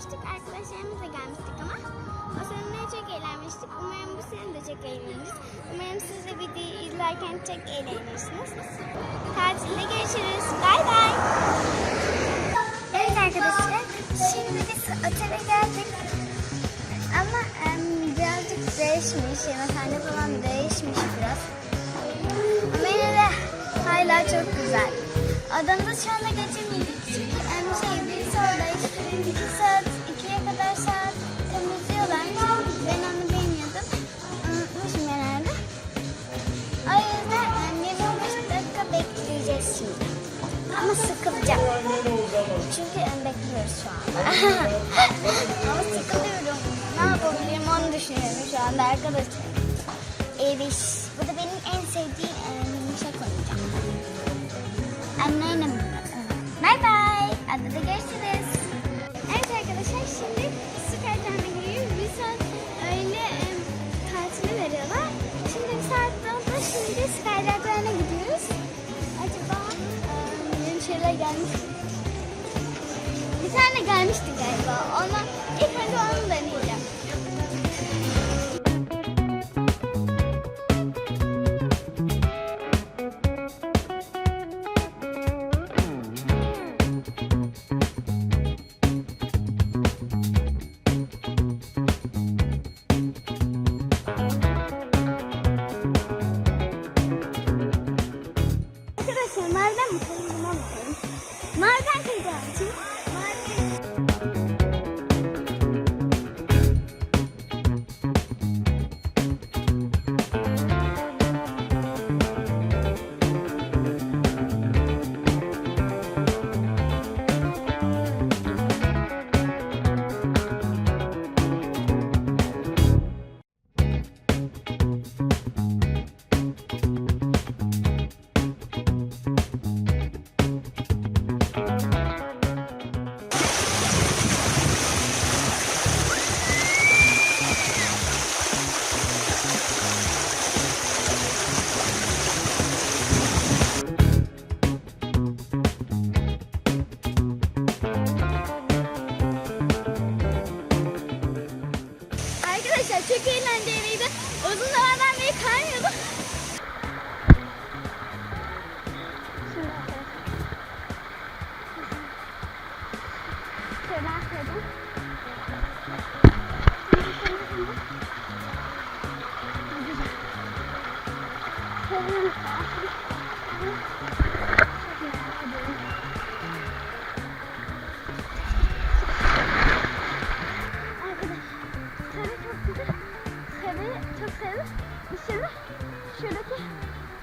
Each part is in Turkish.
gelmiştik. Arkadaşlarımızla gelmiştik ama o sene de çok eğlenmiştik. Umarım bu sene de çok eğleniriz. Umarım siz de videoyu izlerken çok eğlenirsiniz. Tatilde görüşürüz. Bay bay. Evet arkadaşlar. Şimdi biz otele geldik. Ama em, birazcık değişmiş. Yemekhane falan değişmiş biraz. Ama yine de hala çok güzel. Adamda şu anda geçemedik. Çünkü em, şey, birisi orada iki saat, Çünkü bekliyoruz şu anda. Ama sıkılıyorum. Ne yapabilirim onu düşünüyorum şu anda arkadaşlar. Evet. Bu da benim en sevdiğim Arkadaşlar çok eğlenceliydi. Uzun zamandan beri kaymıyordum. Şimdi arkadaşlar. Sevdim. Biz şimdi şuradaki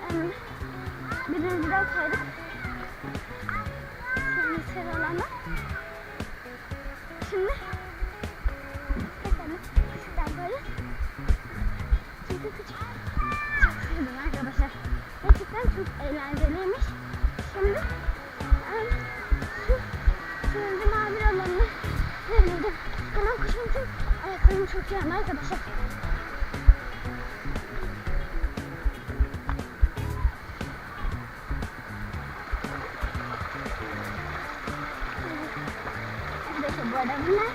em, birinciden. Şimdi sarı olanlar. Şimdi efendim küçükten kaydık. Çünkü küçük. Çok sevdim arkadaşlar. Gerçekten çok eğlenceliymiş. Şimdi em, şu turuncu mavi olanını sevdim. Kanal kuşum için ayaklarım çok yandı arkadaşlar. Arkadaşlar bu arada bunlar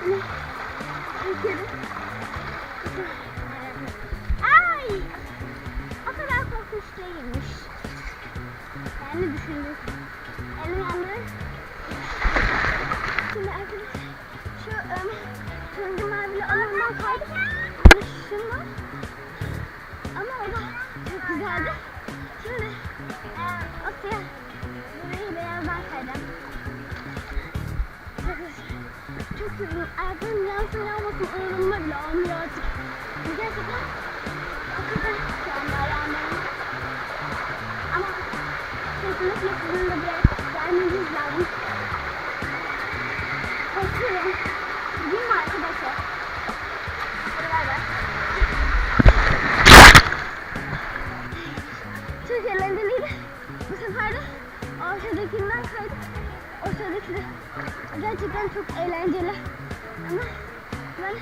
Hani çekiyorum. Ay! O kadar korkunç değilmiş. Yani düşündüm. Elim yandı. Şimdi arkadaşlar şu um, turuncu mavili alandan kaydık. Yansın yanmasın umurumda bile olmuyor artık. De gerçekten çok eğlenceli. Ama ben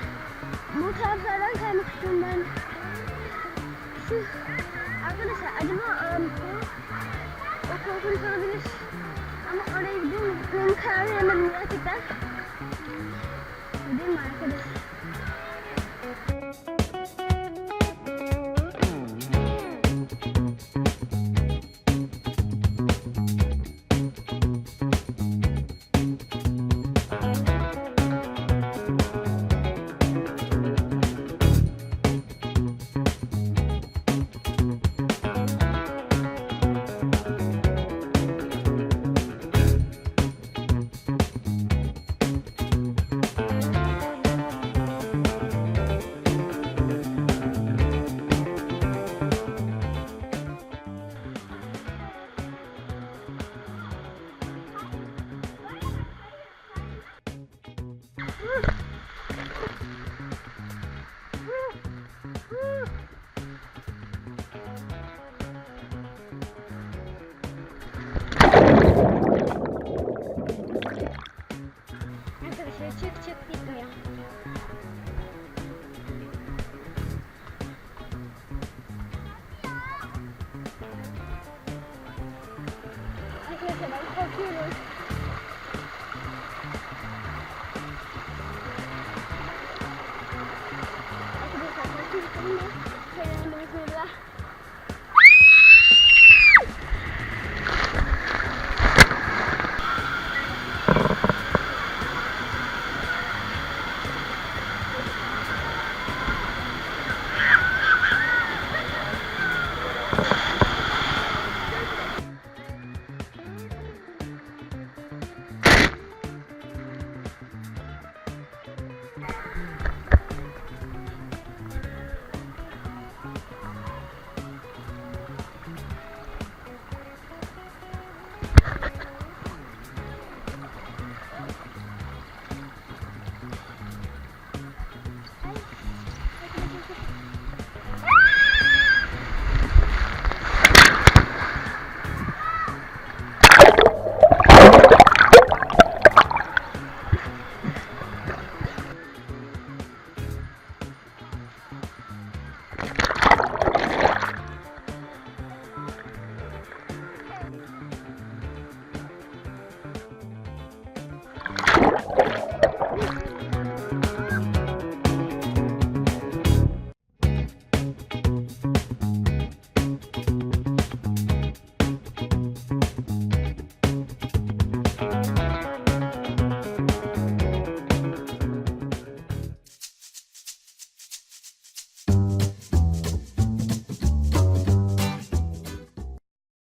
bu taraflardan kaymak istiyorum ben. Şu arkadaşlar acaba ım, o korkunç olabilir. Ama oraya gidiyor mu? gerçekten. Değil mi arkadaş? Arkadaşlar Arkadaşlar ben